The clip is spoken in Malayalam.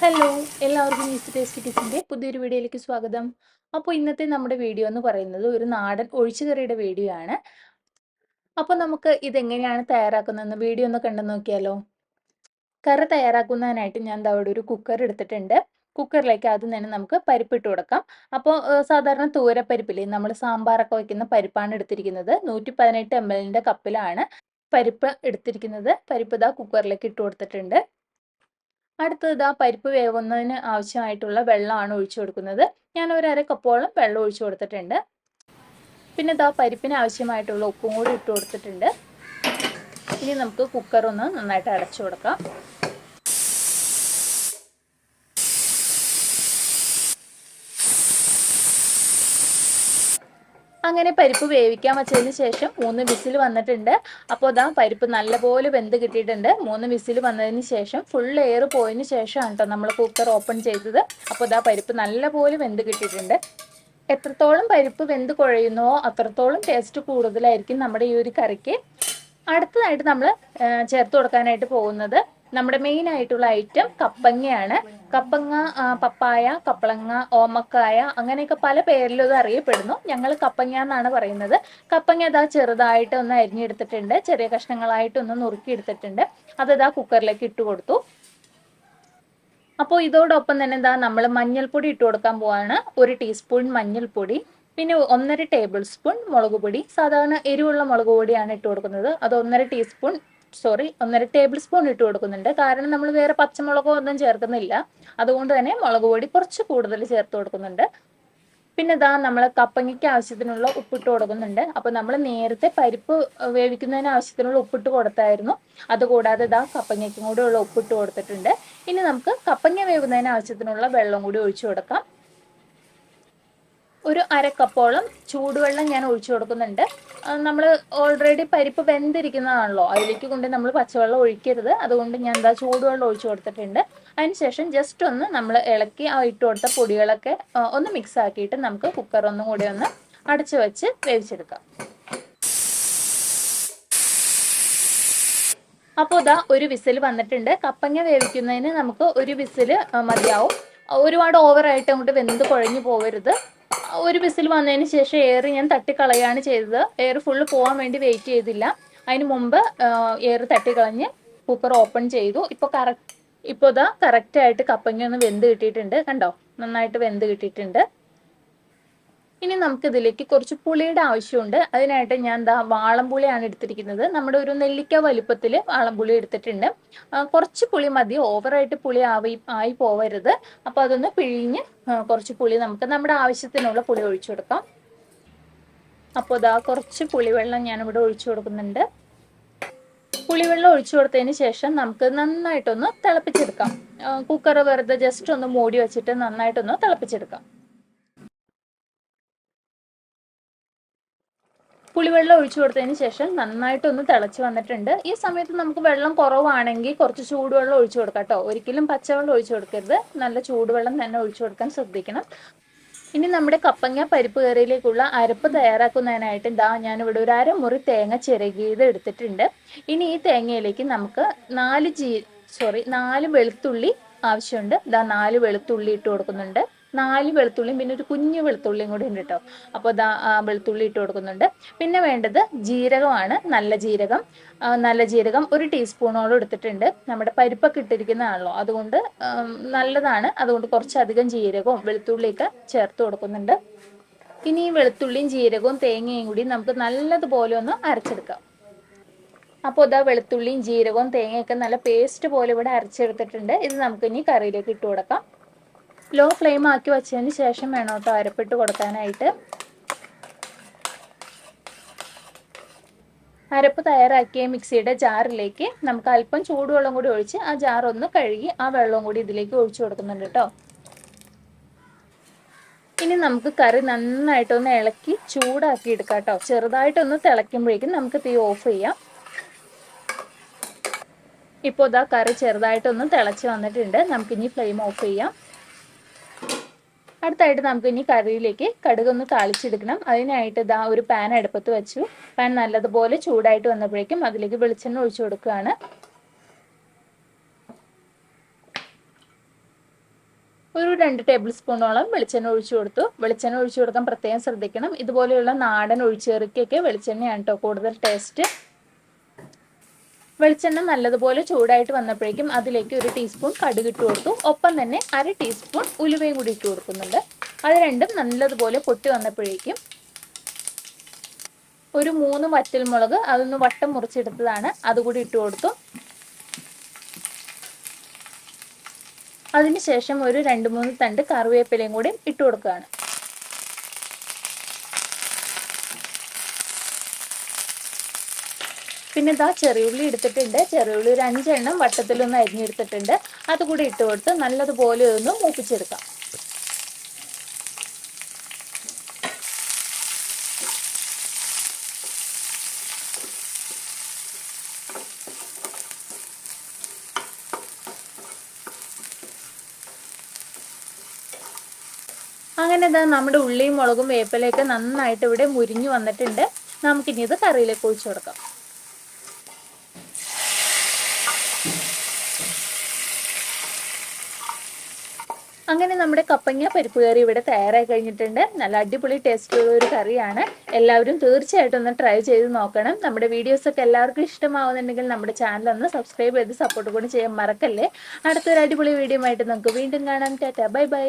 ഹലോ എല്ലാവർക്കും ഈസ്റ്റ് ടേസ്റ്റ് കിച്ചന്റെ പുതിയൊരു വീഡിയോയിലേക്ക് സ്വാഗതം. അപ്പോൾ ഇന്നത്തെ നമ്മുടെ വീഡിയോ എന്ന് പറയുന്നത് ഒരു നാടൻ ഒഴിച്ചുകറിയുടെ വീഡിയോ ആണ്. അപ്പോൾ നമുക്ക് ഇതെങ്ങനെയാണ് തയ്യാറാക്കുന്നതെന്ന് വീഡിയോ ഒന്ന് കണ്ടു നോക്കിയാലോ? കറി തയ്യാറാക്കുന്നതിനായിട്ട് ഞാൻ അവിടെ ഒരു കുക്കർ എടുത്തിട്ടുണ്ട്. കുക്കറിലേക്ക് ആദ്യം തന്നെ നമുക്ക് പരിപ്പിട്ട് കൊടുക്കാം. അപ്പോൾ സാധാരണ തൂരപ്പരിപ്പില്ലേ? നമ്മൾ സാമ്പാറൊക്കെ വയ്ക്കുന്ന പരിപ്പാണ് എടുത്തിരിക്കുന്നത്. നൂറ്റി പതിനെട്ട് എം എല്ലിന്റെ കപ്പിലാണ് പരിപ്പ് എടുത്തിരിക്കുന്നത്. പരിപ്പ് ഇതാ കുക്കറിലേക്ക് ഇട്ട് കൊടുത്തിട്ടുണ്ട്. അടുത്തത് ആ പരിപ്പ് വേവുന്നതിന് ആവശ്യമായിട്ടുള്ള വെള്ളമാണ് ഒഴിച്ചു കൊടുക്കുന്നത്. ഞാൻ ഒരു അര കപ്പോളം വെള്ളം ഒഴിച്ചു കൊടുത്തിട്ടുണ്ട്. പിന്നെ ഇതാ പരിപ്പിന് ആവശ്യമായിട്ടുള്ള ഉപ്പും കൂടി ഇട്ട് കൊടുത്തിട്ടുണ്ട്. ഇനി നമുക്ക് കുക്കർ ഒന്ന് നന്നായിട്ട് അടച്ചു കൊടുക്കാം. അങ്ങനെ പരിപ്പ് വേവിക്കാൻ വെച്ചതിന് ശേഷം മൂന്ന് വിസിൽ വന്നിട്ടുണ്ട്. അപ്പോൾ അതാ പരിപ്പ് നല്ലപോലെ വെന്ത് കിട്ടിയിട്ടുണ്ട്. മൂന്ന് വിസിൽ വന്നതിന് ശേഷം ഫുൾ എയർ പോയതിന് ശേഷമാണ് കേട്ടോ നമ്മൾ കുക്കർ ഓപ്പൺ ചെയ്തത്. അപ്പോൾ അതാ പരിപ്പ് നല്ലപോലെ വെന്ത് കിട്ടിയിട്ടുണ്ട്. എത്രത്തോളം പരിപ്പ് വെന്ത് കുഴയുന്നോ അത്രത്തോളം ടേസ്റ്റ് കൂടുതലായിരിക്കും നമ്മുടെ ഈ ഒരു കറിക്ക്. അടുത്തതായിട്ട് നമ്മൾ ചേർത്ത് കൊടുക്കാനായിട്ട് പോകുന്നത് നമ്മുടെ മെയിൻ ആയിട്ടുള്ള ഐറ്റം കപ്പങ്ങയാണ്. കപ്പങ്ങ പപ്പായ കപ്പളങ്ങ ഓമക്കായ അങ്ങനെയൊക്കെ പല പേരിലും ഇത് അറിയപ്പെടുന്നു. ഞങ്ങൾ കപ്പങ്ങ എന്നാണ് പറയുന്നത്. കപ്പങ്ങ ഇതാ ചെറുതായിട്ട് ഒന്ന് അരിഞ്ഞെടുത്തിട്ടുണ്ട്. ചെറിയ കഷ്ണങ്ങളായിട്ട് ഒന്ന് നുറുക്കിയെടുത്തിട്ടുണ്ട്. അത് ഇതാ കുക്കറിലേക്ക് ഇട്ട് കൊടുത്തു. അപ്പോൾ ഇതോടൊപ്പം തന്നെ എന്താ നമ്മൾ മഞ്ഞൾപ്പൊടി ഇട്ട് കൊടുക്കാൻ പോവാണ്. ഒരു ടീസ്പൂൺ മഞ്ഞൾപ്പൊടി. പിന്നെ ഒന്നര ടേബിൾ സ്പൂൺ മുളക് പൊടി സാധാരണ എരിവുള്ള മുളക് പൊടിയാണ് ഇട്ട് കൊടുക്കുന്നത്. അത് ഒന്നര ടീസ്പൂൺ സോറി ഒന്നര ടേബിൾ സ്പൂൺ ഇട്ട് കൊടുക്കുന്നുണ്ട്. കാരണം നമ്മൾ വേറെ പച്ചമുളകോ ഒന്നും ചേർക്കുന്നില്ല. അതുകൊണ്ട് തന്നെ മുളക് പൊടി കുറച്ച് കൂടുതൽ ചേർത്ത് കൊടുക്കുന്നുണ്ട്. പിന്നെ ഇതാ നമ്മൾ കപ്പങ്ങയ്ക്ക് ആവശ്യത്തിനുള്ള ഉപ്പിട്ട് കൊടുക്കുന്നുണ്ട്. അപ്പോൾ നമ്മൾ നേരത്തെ പരിപ്പ് വേവിക്കുന്നതിന് ആവശ്യത്തിനുള്ള ഉപ്പിട്ട് കൊടുത്തായിരുന്നു. അതുകൂടാതെ ഇതാ കപ്പങ്ങയ്ക്കും കൂടെ ഉള്ള ഉപ്പിട്ട് കൊടുത്തിട്ടുണ്ട്. ഇനി നമുക്ക് കപ്പങ്ങ വേവുന്നതിന് ആവശ്യത്തിനുള്ള വെള്ളം കൂടി ഒഴിച്ചു കൊടുക്കാം. ഒരു അരക്കപ്പോളം ചൂടുവെള്ളം ഞാൻ ഒഴിച്ചു കൊടുക്കുന്നുണ്ട്. നമ്മൾ ഓൾറെഡി പരിപ്പ് വെന്തിരിക്കുന്നതാണല്ലോ. അതിലേക്ക് കൊണ്ട് നമ്മൾ പച്ചവെള്ളം ഒഴിക്കരുത്. അതുകൊണ്ട് ഞാൻ എന്താ ചൂടുവെള്ളം ഒഴിച്ചു കൊടുത്തിട്ടുണ്ട്. അതിനുശേഷം ജസ്റ്റ് ഒന്ന് നമ്മൾ ഇളക്കി ആ ഇട്ട് കൊടുത്ത പൊടികളൊക്കെ ഒന്ന് മിക്സ് ആക്കിയിട്ട് നമുക്ക് കുക്കർ ഒന്നും കൂടി ഒന്ന് അടച്ചു വെച്ച് വേവിച്ചെടുക്കാം. അപ്പോൾ ഇതാ ഒരു വിസിൽ വന്നിട്ടുണ്ട്. കപ്പങ്ങ വേവിക്കുന്നതിന് നമുക്ക് ഒരു വിസിൽ മതിയാവും. ഒരുപാട് ഓവറായിട്ട് അങ്ങോട്ട് വെന്ത് കുഴഞ്ഞു പോകരുത് ഒരു വിസിൽ വന്നതിന് ശേഷം എയർ ഞാൻ തട്ടിക്കളയാണ് ചെയ്തത്. എയർ ഫുള്ള് പോകാൻ വേണ്ടി വെയിറ്റ് ചെയ്തില്ല. അതിന് മുമ്പ് എയർ തട്ടിക്കളഞ്ഞ് കുക്കർ ഓപ്പൺ ചെയ്തു. ഇപ്പോൾ കറക്റ്റ് ഇപ്പോൾ ഇതാ കറക്റ്റായിട്ട് കപ്പങ്ങ ഒന്ന് വെന്ത് കിട്ടിയിട്ടുണ്ട്. കണ്ടോ? നന്നായിട്ട് വെന്ത് കിട്ടിയിട്ടുണ്ട്. ഇനി നമുക്ക് ഇതിലേക്ക് കുറച്ച് പുളിയുടെ ആവശ്യമുണ്ട്. അതിനായിട്ട് ഞാൻ എന്താ വാളംപുളിയാണ് എടുത്തിരിക്കുന്നത്. നമ്മുടെ ഒരു നെല്ലിക്ക വലുപ്പത്തിൽ വാളംപുളി എടുത്തിട്ടുണ്ട്. കുറച്ച് പുളി മതി. ഓവറായിട്ട് പുളി ആവി ആയി പോവരുത്. അപ്പോൾ അതൊന്ന് പിഴിഞ്ഞ് കുറച്ച് പുളി നമുക്ക് നമ്മുടെ ആവശ്യത്തിനുള്ള പുളി ഒഴിച്ചു കൊടുക്കാം. അപ്പോൾ ഇതാ കുറച്ച് പുളിവെള്ളം ഞാൻ ഇവിടെ ഒഴിച്ചു കൊടുക്കുന്നുണ്ട്. പുളിവെള്ളം ഒഴിച്ചു കൊടുത്തതിന് ശേഷം നമുക്ക് നന്നായിട്ടൊന്ന് തിളപ്പിച്ചെടുക്കാം. കുക്കർ വെറുതെ ജസ്റ്റ് ഒന്ന് മൂടി വെച്ചിട്ട് നന്നായിട്ടൊന്ന് തിളപ്പിച്ചെടുക്കാം. പുളിവെള്ളം ഒഴിച്ചു കൊടുത്തതിന് ശേഷം നന്നായിട്ടൊന്ന് തിളച്ച് വന്നിട്ടുണ്ട്. ഈ സമയത്ത് നമുക്ക് വെള്ളം കുറവാണെങ്കിൽ കുറച്ച് ചൂടുവെള്ളം ഒഴിച്ചു കൊടുക്കാം കേട്ടോ. ഒരിക്കലും പച്ചവെള്ളം ഒഴിച്ചു കൊടുക്കരുത്. നല്ല ചൂടുവെള്ളം തന്നെ ഒഴിച്ചു കൊടുക്കാൻ ശ്രദ്ധിക്കണം. ഇനി നമ്മുടെ കപ്പങ്ങ പരിപ്പ് കറിയിലേക്കുള്ള അരപ്പ് തയ്യാറാക്കുന്നതിനായിട്ട് ഇതാ ഞാനിവിടെ ഒരു അരമുറി തേങ്ങ ചിരകിയത് എടുത്തിട്ടുണ്ട്. ഇനി ഈ തേങ്ങയിലേക്ക് നമുക്ക് നാല് ജീ സോറി നാല് വെളുത്തുള്ളി ആവശ്യമുണ്ട്. ഇതാ നാല് വെളുത്തുള്ളി ഇട്ട് കൊടുക്കുന്നുണ്ട്. നാല് വെളുത്തുള്ളിയും പിന്നെ ഒരു കുഞ്ഞു വെളുത്തുള്ളിയും കൂടി ഉണ്ട് കേട്ടോ. അപ്പോൾ ആ വെളുത്തുള്ളി ഇട്ട് കൊടുക്കുന്നുണ്ട്. പിന്നെ വേണ്ടത് ജീരകമാണ് നല്ല ജീരകം. നല്ല ജീരകം ഒരു ടീസ്പൂണോളം എടുത്തിട്ടുണ്ട്. നമ്മുടെ പരിപ്പൊക്കെ ഇട്ടിരിക്കുന്നതാണല്ലോ അതുകൊണ്ട് നല്ലതാണ്. അതുകൊണ്ട് കുറച്ചധികം ജീരകവും വെളുത്തുള്ളിയൊക്കെ ചേർത്ത് കൊടുക്കുന്നുണ്ട്. ഇനി ഈ വെളുത്തുള്ളിയും ജീരകവും തേങ്ങയും കൂടി നമുക്ക് നല്ലതുപോലെ ഒന്ന് അരച്ചെടുക്കാം. അപ്പോൾ ഇതാ വെളുത്തുള്ളിയും ജീരകവും തേങ്ങയൊക്കെ നല്ല പേസ്റ്റ് പോലെ ഇവിടെ അരച്ചെടുത്തിട്ടുണ്ട്. ഇത് നമുക്ക് ഇനി കറിയിലേക്ക് ഇട്ട് കൊടുക്കാം. ലോ ഫ്ലെയിം ആക്കി വെച്ചതിന് ശേഷം വേണം കേട്ടോ അരപ്പിട്ട് കൊടുക്കാനായിട്ട്. അരപ്പ് തയ്യാറാക്കിയ മിക്സിയുടെ ജാറിലേക്ക് നമുക്ക് അല്പം ചൂടുവെള്ളം കൂടി ഒഴിച്ച് ആ ജാർ ഒന്ന് കഴുകി ആ വെള്ളവും കൂടി ഇതിലേക്ക് ഒഴിച്ചു കൊടുക്കുന്നുണ്ട് കേട്ടോ. ഇനി നമുക്ക് കറി നന്നായിട്ടൊന്ന് ഇളക്കി ചൂടാക്കി എടുക്കാം കേട്ടോ. ചെറുതായിട്ടൊന്ന് തിളയ്ക്കുമ്പോഴേക്കും നമുക്ക് തീ ഓഫ് ചെയ്യാം. ഇപ്പോൾ ഇതാ കറി ചെറുതായിട്ടൊന്ന് തിളച്ച് വന്നിട്ടുണ്ട്. നമുക്കിനി ഫ്ലെയിം ഓഫ് ചെയ്യാം. അടുത്തായിട്ട് നമുക്ക് ഇനി കറിയിലേക്ക് കടുക് ഒന്ന് താളിച്ചെടുക്കണം. അതിനായിട്ട് ഇതാ ഒരു പാൻ അടുപ്പത്ത് വെച്ചു. പാൻ നല്ലതുപോലെ ചൂടായിട്ട് വന്നപ്പോഴേക്കും അതിലേക്ക് വെളിച്ചെണ്ണ ഒഴിച്ചു കൊടുക്കുകയാണ്. ഒരു രണ്ട് ടേബിൾ സ്പൂണോളം വെളിച്ചെണ്ണ ഒഴിച്ചു കൊടുത്തു. വെളിച്ചെണ്ണ ഒഴിച്ചു കൊടുക്കാൻ പ്രത്യേകം ശ്രദ്ധിക്കണം. ഇതുപോലെയുള്ള നാടൻ ഒഴിച്ചേറിക്കൊക്കെ വെളിച്ചെണ്ണയാണ് കേട്ടോ കൂടുതൽ ടേസ്റ്റ് വെളിച്ചെണ്ണ നല്ലതുപോലെ ചൂടായിട്ട് വന്നപ്പോഴേക്കും അതിലേക്ക് ഒരു ടീസ്പൂൺ കടുക് ഇട്ട് കൊടുത്തു. ഒപ്പം തന്നെ അര ടീസ്പൂൺ ഉലുവയും കൂടി ഇട്ട് കൊടുക്കുന്നുണ്ട്. അത് രണ്ടും നല്ലതുപോലെ പൊട്ടി വന്നപ്പോഴേക്കും ഒരു മൂന്ന് വറ്റൽമുളക് അതൊന്ന് വട്ടം മുറിച്ചെടുത്തതാണ്. അതുകൂടി ഇട്ട് കൊടുത്തു. അതിനുശേഷം ഒരു രണ്ട് മൂന്ന് തണ്ട് കറിവേപ്പിലയും കൂടി ഇട്ട് കൊടുക്കുകയാണ്. പിന്നെ ഇതാ ചെറിയുള്ളി എടുത്തിട്ടുണ്ട്. ചെറിയുള്ളി ഒരു അഞ്ചെണ്ണം വട്ടത്തിലൊന്ന് അരിഞ്ഞെടുത്തിട്ടുണ്ട്. അതുകൂടി ഇട്ട് കൊടുത്ത് നല്ലതുപോലെ ഒന്ന് മൂപ്പിച്ചെടുക്കാം. അങ്ങനെ ഇതാ നമ്മുടെ ഉള്ളിയും മുളകും വേപ്പിലയൊക്കെ നന്നായിട്ട് ഇവിടെ മുരിഞ്ഞു വന്നിട്ടുണ്ട്. നമുക്കിനി ഇത് കറിയിലേക്ക് ഒഴിച്ചു കൊടുക്കാം. അങ്ങനെ നമ്മുടെ കപ്പങ്ങ പരിപ്പ് കറി ഇവിടെ തയ്യാറായി കഴിഞ്ഞിട്ടുണ്ട്. നല്ല അടിപൊളി ടേസ്റ്റ് ഉള്ള ഒരു കറിയാണ്. എല്ലാവരും തീർച്ചയായിട്ടും ഒന്ന് ട്രൈ ചെയ്ത് നോക്കണം. നമ്മുടെ വീഡിയോസ് ഒക്കെ എല്ലാവർക്കും ഇഷ്ടമാവുന്നുണ്ടെങ്കിൽ നമ്മുടെ ചാനൽ ഒന്ന് സബ്സ്ക്രൈബ് ചെയ്ത് സപ്പോർട്ട് കൂടി ചെയ്യാൻ മറക്കല്ലേ. അടുത്തൊരു അടിപൊളി വീഡിയോ ആയിട്ട് നമുക്ക് വീണ്ടും കാണാം. Tata bye bye